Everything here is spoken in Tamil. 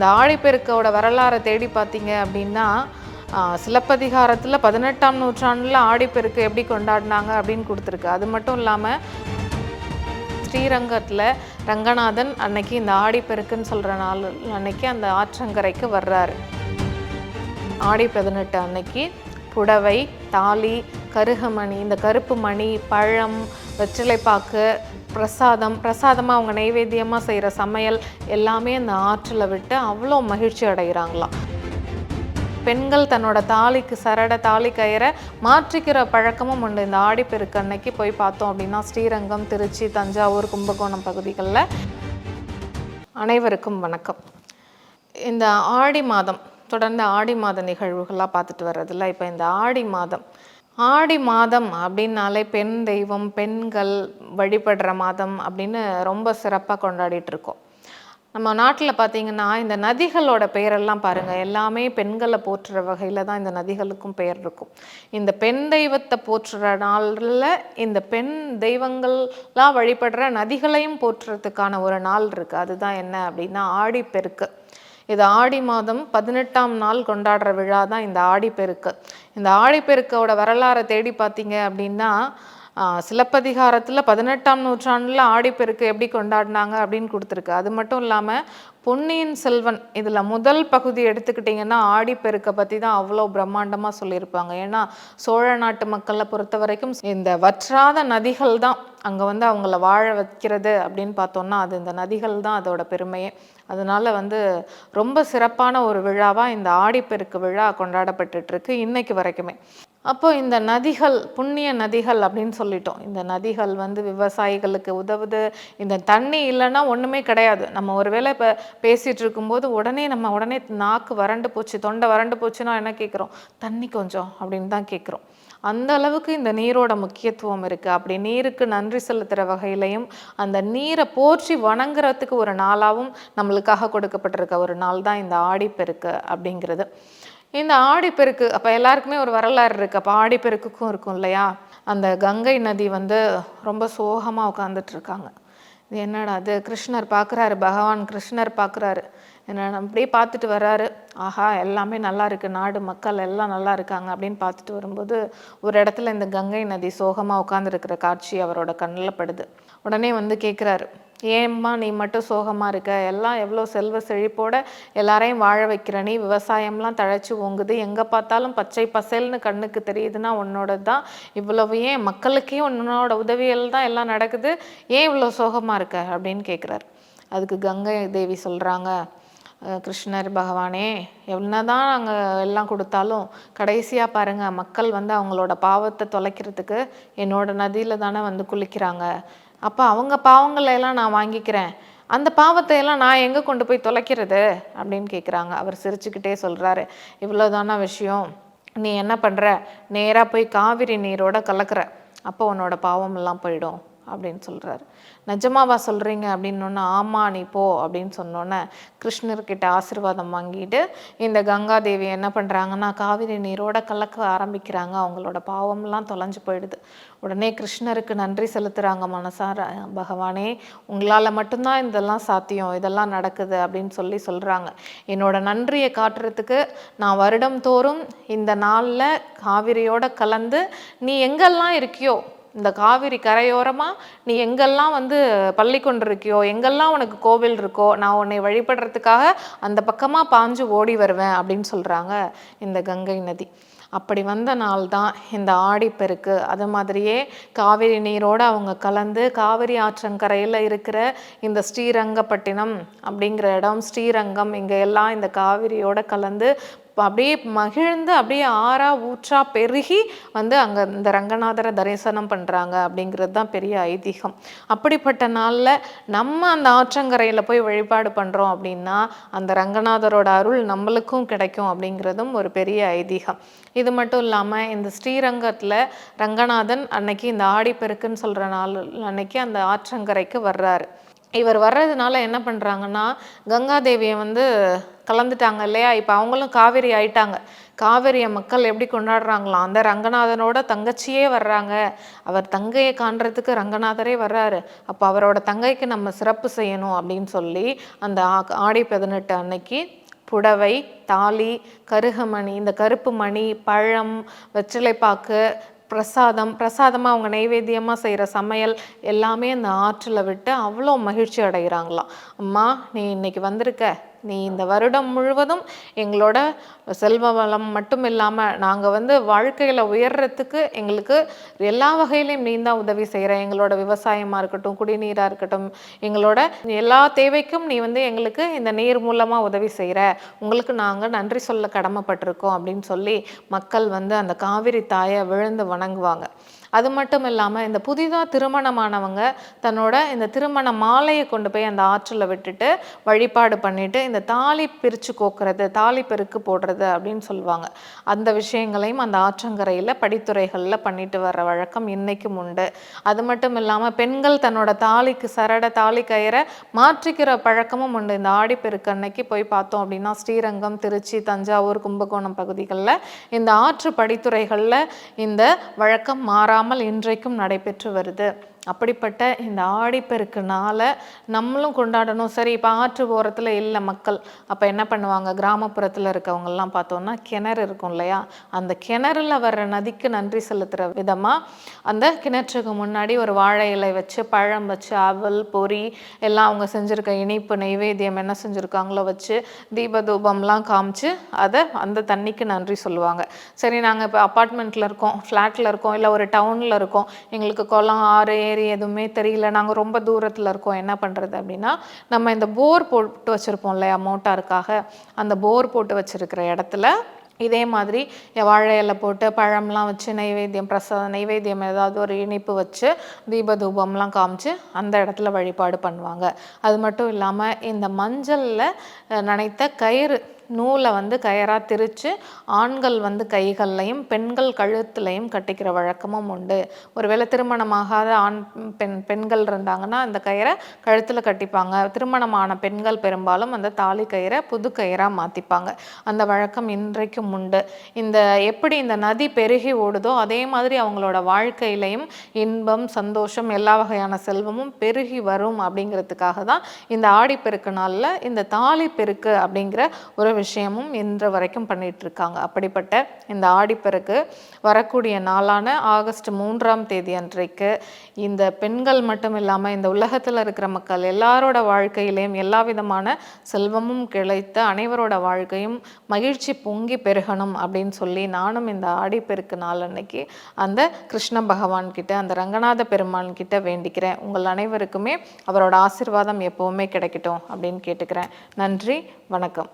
இந்த ஆழிப்பெருக்கோட வரலாறை தேடி பார்த்தீங்க அப்படின்னா சிலப்பதிகாரத்தில் பதினெட்டாம் நூற்றாண்டில் ஆடிப்பெருக்கு எப்படி கொண்டாடினாங்க அப்படின்னு கொடுத்துருக்கு. அது மட்டும் இல்லாமல் ஸ்ரீரங்கத்தில் ரங்கநாதன் அன்னைக்கு இந்த ஆடிப்பெருக்குன்னு சொல்கிற நாள் அன்னைக்கு அந்த ஆற்றங்கரைக்கு வர்றாரு. ஆடி பதினெட்டு அன்னைக்கு. புடவை தாலி கருகமணி இந்த கருப்பு மணி பழம் வெற்றிலைப்பாக்கு பிரசாதம் பிரசாதமாக அவங்க நைவேத்தியமாக செய்கிற சமையல் எல்லாமே அந்த ஆற்றில் விட்டு அவ்வளோ மகிழ்ச்சி அடைகிறாங்களாம் பெண்கள் தன்னோட தாலிக்கு சரட தாலி கயிறை மாற்றிக்கிற பழக்கமும் உண்டு. இந்த ஆடிப்பெருக்கு அன்னைக்கு போய் பார்த்தோம் அப்படின்னா ஸ்ரீரங்கம் திருச்சி தஞ்சாவூர் கும்பகோணம் பகுதிகளில் அனைவருக்கும் வணக்கம். இந்த ஆடி மாதம் தொடர்ந்து ஆடி மாத நிகழ்வுகளாக பார்த்துட்டு வர்றதில்ல. இப்போ இந்த ஆடி மாதம். ஆடி மாதம் அப்படின்னாலே பெண் தெய்வம் பெண்கள் வழிபடுற மாதம் அப்படின்னு ரொம்ப சிறப்பாக கொண்டாடிட்டு இருக்கோம். நம்ம நாட்டில் பார்த்தீங்கன்னா இந்த நதிகளோட பெயரெல்லாம் பாருங்கள் எல்லாமே பெண்களை போற்றுற வகையில் தான் இந்த நதிகளுக்கும் பெயர் இருக்கும். இந்த பெண் தெய்வத்தை போற்றுற நாளில் இந்த பெண் தெய்வங்கள்லாம் வழிபடுற நதிகளையும் போற்றுறதுக்கான ஒரு நாள் இருக்குது அதுதான் என்ன அப்படின்னா ஆடிப்பெருக்கு இது ஆடி மாதம் பதினெட்டாம் நாள் கொண்டாடுற விழா தான் இந்த ஆடிப்பெருக்கு இந்த ஆழிப்பெருக்கோட வரலாறை தேடி பார்த்தீங்க அப்படின்னா சிலப்பதிகாரத்தில் பதினெட்டாம் நூற்றாண்டில் ஆடிப்பெருக்கு எப்படி கொண்டாடினாங்க அப்படின்னு கொடுத்துருக்கு. அது மட்டும் இல்லாமல் பொன்னியின் செல்வன் இதில் முதல் பகுதி எடுத்துக்கிட்டிங்கன்னா ஆடிப்பெருக்கை பற்றி தான் அவ்வளோ பிரம்மாண்டமாக சொல்லியிருப்பாங்க. ஏன்னா சோழ நாட்டு மக்களை பொறுத்த வரைக்கும் இந்த வற்றாத நதிகள் தான் அங்கே வந்து அவங்கள வாழ வைக்கிறது அப்படின்னு பார்த்தோம்னா அது இந்த நதிகள் தான் அதோட பெருமையே. அதனால் வந்து ரொம்ப சிறப்பான ஒரு விழாவாக இந்த ஆடிப்பெருக்கு விழா கொண்டாடப்பட்டுருக்கு இன்றைக்கு வர வரைக்குமே அப்போ இந்த நதிகள் புண்ணிய நதிகள் அப்படின்னு சொல்லிட்டோம். இந்த நதிகள் வந்து விவசாயிகளுக்கு உதவுது. இந்த தண்ணி இல்லைன்னா ஒன்றுமே கிடையாது. நம்ம ஒருவேளை இப்போ பேசிகிட்டு இருக்கும்போது உடனே நம்ம உடனே நாக்கு வறண்டு போச்சு தொண்டை வறண்டு போச்சுன்னா என்ன கேட்குறோம் தண்ணி கொஞ்சம் அப்படின்னு தான் கேட்குறோம் அந்த அளவுக்கு இந்த நீரோட முக்கியத்துவம் இருக்குது அப்படி நீருக்கு நன்றி செலுத்துகிற வகையிலையும் அந்த நீரை போற்றி வணங்குறதுக்கு ஒரு நாளாகவும் நம்மளுக்காக கொடுக்கப்பட்டிருக்க ஒரு நாள் தான் இந்த ஆடிப்பெருக்கு அப்படிங்கிறது. இந்த ஆடிப்பெருக்கு அப்போ எல்லாருக்குமே ஒரு வரலாறு இருக்குது அப்போ ஆடிப்பெருக்குக்கும் இருக்கும் இல்லையா? அந்த கங்கை நதி வந்து ரொம்ப சோகமாக உட்காந்துட்டு இருக்காங்க. இது என்னடா அது கிருஷ்ணர் பார்க்குறாரு பகவான் கிருஷ்ணர் பார்க்குறாரு என்ன அப்படியே பார்த்துட்டு வர்றாரு. ஆஹா எல்லாமே நல்லா இருக்கு. நாடு மக்கள் எல்லாம் நல்லா இருக்காங்க அப்படின்னு பார்த்துட்டு வரும்போது ஒரு இடத்துல இந்த கங்கை நதி சோகமாக உட்காந்துருக்கிற காட்சி அவரோட கண்ணில் படுது. உடனே வந்து கேட்குறாரு ஏம்மா நீ மட்டும் சோகமாக இருக்க? எல்லாம் எவ்வளோ செல்வ செழிப்போட எல்லாரையும் வாழ வைக்கிற நீ? விவசாயம்லாம் தழைச்சி ஓங்குது. எங்கே பார்த்தாலும் பச்சை பசேல்னு கண்ணுக்கு தெரியுதுன்னா உன்னோட தான். இவ்வளவு ஏன்? மக்களுக்கே உன்னோட உதவியில் தான் எல்லாம் நடக்குது. ஏன் இவ்வளோ சோகமாக இருக்க? அப்படின்னு கேட்குறாரு. அதுக்கு கங்கை தேவி சொல்கிறாங்க கிருஷ்ணர் பகவானே என்னதான் நாங்கள் எல்லாம் கொடுத்தாலும் கடைசியாக பாருங்கள் மக்கள் வந்து அவங்களோட பாவத்தை தொலைக்கிறதுக்கு என்னோட நதியில் தானே வந்து குளிக்கிறாங்க. அப்போ அவங்க பாவங்களை எல்லாம் நான் வாங்கிக்கிறேன். அந்த பாவத்தை எல்லாம் நான் எங்கே கொண்டு போய் தொலைக்கிறது? அப்படின்னு கேட்குறாங்க அவர் சிரிச்சுக்கிட்டே சொல்கிறாரு இவ்வளோதானா விஷயம்? நீ என்ன பண்ணுற நேராக போய் காவிரி நீரோட கலக்கிற. அப்போ உன்னோட பாவம் எல்லாம் போயிடும். அப்படின்னு சொல்கிறாரு நிஜமாவா சொல்கிறீங்க அப்படின்னோன்னே ஆமா நீ போ அப்படின்னு சொன்னோன்னே கிருஷ்ணர்கிட்ட ஆசீர்வாதம் வாங்கிட்டு இந்த கங்காதேவி என்ன பண்ணுறாங்கன்னா காவிரி நீரோட கலக்க ஆரம்பிக்கிறாங்க. அவங்களோட பாவம்லாம் தொலைஞ்சு போயிடுது. உடனே கிருஷ்ணருக்கு நன்றி செலுத்துகிறாங்க மனசார பகவானே உங்களால் மட்டும்தான் இதெல்லாம் சாத்தியம் இதெல்லாம் நடக்குது அப்படின்னு சொல்லி சொல்கிறாங்க என்னோட நன்றியை காட்டுறதுக்கு நான் வருடம் தோறும் இந்த நாளில் காவிரியோட கலந்து நீ எங்கெல்லாம் இருக்கியோ இந்த காவிரி கரையோரமாக நீ எங்கெல்லாம் வந்து பள்ளி கொண்டிருக்கியோ எங்கெல்லாம் உனக்கு கோவில் இருக்கோ நான் உன்னை வழிபடுறதுக்காக அந்த பக்கமாக பாஞ்சு ஓடி வருவேன் அப்படின்னு சொல்கிறாங்க இந்த கங்கை நதி. அப்படி வந்த நாள் தான் இந்த ஆடிப்பெருக்கு அது மாதிரியே காவிரி நீரோடு அவங்க கலந்து காவிரி ஆற்றங்கரையில் இருக்கிற இந்த ஸ்ரீரங்கப்பட்டினம் அப்படிங்கிற இடம் ஸ்ரீரங்கம் இங்கே எல்லாம் இந்த காவிரியோட கலந்து அப்படியே மகிழ்ந்து அப்படியே ஆறா ஊற்றா பெருகி வந்து அங்கே இந்த ரங்கநாதரை தரிசனம் பண்ணுறாங்க அப்படிங்கிறது தான் பெரிய ஐதீகம். அப்படிப்பட்ட நாளில் நம்ம அந்த ஆற்றங்கரையில் போய் வழிபாடு பண்ணுறோம் அப்படின்னா அந்த ரங்கநாதரோட அருள் நம்மளுக்கும் கிடைக்கும் அப்படிங்கிறதும் ஒரு பெரிய ஐதீகம். இது மட்டும் இல்லாமல் இந்த ஸ்ரீரங்கத்தில் ரங்கநாதன் அன்னைக்கு இந்த ஆடிப்பெருக்குன்னு சொல்கிற நாள் அன்னைக்கு அந்த ஆற்றங்கரைக்கு வர்றாரு. இவர் வர்றதுனால என்ன பண்ணுறாங்கன்னா கங்காதேவியை வந்து கலந்துட்டாங்க இல்லையா? இப்போ அவங்களும் காவேரி ஆயிட்டாங்க. காவேரியை மக்கள் எப்படி கொண்டாடுறாங்களாம் அந்த ரங்கநாதனோட தங்கச்சியே வர்றாங்க. அவர் தங்கையை காண்றதுக்கு ரங்கநாதரே வர்றாரு. அப்போ அவரோட தங்கைக்கு நம்ம சிறப்பு செய்யணும் அப்படின்னு சொல்லி அந்த ஆ- ஆடி பதினெட்டு அன்னைக்கு புடவை தாலி கருகமணி இந்த கருப்பு மணி பழம் வெற்றிலைப்பாக்கு பிரசாதம் பிரசாதமாக அவங்க நைவேத்தியமாக செய்கிற சமையல் எல்லாமே அந்த ஆற்றில் விட்டு அவ்வளோ மகிழ்ச்சி அடைகிறாங்களாம். அம்மா நீ இன்னைக்கு வந்திருக்க. நீ இந்த வருடம் முழுவதும் எங்களோட செல்வ வளம் மட்டும் இல்லாமல் நாங்கள் வந்து வாழ்க்கையில் உயர்றதுக்கு எங்களுக்கு எல்லா வகையிலையும் நீ தான் உதவி செய்கிற எங்களோட விவசாயமாக இருக்கட்டும் குடிநீராக இருக்கட்டும் எங்களோட எல்லா தேவைக்கும் நீ வந்து எங்களுக்கு இந்த நீர் மூலமாக உதவி செய்கிற உங்களுக்கு நாங்கள் நன்றி சொல்ல கடமைப்பட்டிருக்கோம் அப்படின்னு சொல்லி மக்கள் வந்து அந்த காவிரி தாயை விழுந்து வணங்குவாங்க. அது மட்டும் இல்லாமல் இந்த புதிதாக திருமணமானவங்க தன்னோட இந்த திருமண மாலையை கொண்டு போய் அந்த ஆற்றில் விட்டுட்டு வழிபாடு பண்ணிட்டு இந்த தாலி பிரித்து கோக்குறது தாலி பெருக்கு போடுறது அப்படின்னு சொல்லுவாங்க. அந்த விஷயங்களையும் அந்த ஆற்றங்கரையில் படித்துறைகளில் பண்ணிட்டு வர்ற வழக்கம் இன்றைக்கும் உண்டு. அது மட்டும் இல்லாமல் பெண்கள் தன்னோட தாலிக்கு சரட தாலி கயிறை மாற்றிக்கிற பழக்கமும் உண்டு. இந்த ஆடிப்பெருக்கு அன்னைக்கு போய் பார்த்தோம் அப்படின்னா ஸ்ரீரங்கம் திருச்சி தஞ்சாவூர் கும்பகோணம் பகுதிகளில் இந்த ஆற்று படித்துறைகளில் இந்த வழக்கம் மாறா மாறாமல் இன்றைக்கும் நடைபெற்று வருது. அப்படிப்பட்ட இந்த ஆடிப்பெருக்குனால நம்மளும் கொண்டாடணும். சரி இப்போ ஆற்று ஓரத்தில் இல்லை மக்கள். அப்போ என்ன பண்ணுவாங்க? கிராமப்புறத்தில் இருக்கவங்கெல்லாம் பார்த்தோன்னா கிணறு இருக்கும் இல்லையா? அந்த கிணறுல வர்ற நதிக்கு நன்றி செலுத்துகிற விதமாக அந்த கிணற்றுக்கு முன்னாடி ஒரு வாழை இலை வச்சு பழம் வச்சு அவல் பொரி எல்லாம் அவங்க செஞ்சுருக்க இனிப்பு நைவேத்தியம் என்ன செஞ்சுருக்காங்களோ வச்சு தீப தூபம்லாம் காமிச்சு அதை அந்த தண்ணிக்கு நன்றி சொல்லுவாங்க. சரி நாங்கள் இப்போ அப்பார்ட்மெண்ட்டில் இருக்கோம் ஃப்ளாட்டில் இருக்கோம் இல்லை ஒரு டவுனில் இருக்கோம். எங்களுக்கு குளம் ஆறு ஏரி எதுவுமே தெரியல. நாங்கள் ரொம்ப தூரத்தில் இருக்கோம். என்ன பண்ணுறது அப்படின்னா நம்ம இந்த போர் போட்டு வச்சுருப்போம் இல்லையா? மோட்டாருக்காக. அந்த போர் போட்டு வச்சுருக்கிற இடத்துல இதே மாதிரி வாழை இலை போட்டு பழம்லாம் வச்சு நைவேத்தியம் பிரசாத நைவேத்தியம் ஏதாவது ஒரு இனிப்பு வச்சு தீப தூபம்லாம் காமிச்சு அந்த இடத்துல வழிபாடு பண்ணுவாங்க. அது மட்டும் இல்லாமல் இந்த மஞ்சளில் நனைத்த கயிறு நூலை வந்து கயராக திரித்து ஆண்கள் வந்து கைகள்லையும் பெண்கள் கழுத்துலையும் கட்டிக்கிற வழக்கமும் உண்டு. ஒருவேளை திருமணமாகாத ஆண் பெண் பெண்கள் இருந்தாங்கன்னா அந்த கயிறை கழுத்தில் கட்டிப்பாங்க. திருமணமான பெண்கள் பெரும்பாலும் அந்த தாலி கயிறை புது கயிறாக மாற்றிப்பாங்க அந்த வழக்கம் இன்றைக்கும் உண்டு. இந்த எப்படி இந்த நதி பெருகி ஓடுதோ அதே மாதிரி அவங்களோட வாழ்க்கையிலையும் இன்பம் சந்தோஷம் எல்லா வகையான செல்வமும் பெருகி வரும் அப்படிங்கிறதுக்காக தான் இந்த ஆடிப்பெருக்கு நாளில் இந்த தாலி பெருக்கு அப்படிங்கிற ஒரு விஷயமும் இன்று வரைக்கும் பண்ணிட்டு இருக்காங்க அப்படிப்பட்ட இந்த ஆடிப்பெருக்கு வரக்கூடிய நாளான ஆகஸ்ட் மூன்றாம் தேதி அன்றைக்கு இந்த பெண்கள் மட்டும் இல்லாமல் இந்த உலகத்தில் இருக்கிற மக்கள் எல்லாரோட வாழ்க்கையிலையும் எல்லா விதமான செல்வமும் கிளைத்து அனைவரோட வாழ்க்கையும் மகிழ்ச்சி பொங்கி பெருகணும் அப்படின்னு சொல்லி நானும் இந்த ஆடிப்பெருக்கு நாள் அன்னைக்கு அந்த கிருஷ்ண பகவான் கிட்ட அந்த ரங்கநாத பெருமான் கிட்ட வேண்டிக்கிறேன். உங்கள் அனைவருக்குமே அவரோட ஆசீர்வாதம் எப்பவுமே கிடைக்கட்டும் அப்படின்னு கேட்டுக்கிறேன். நன்றி வணக்கம்.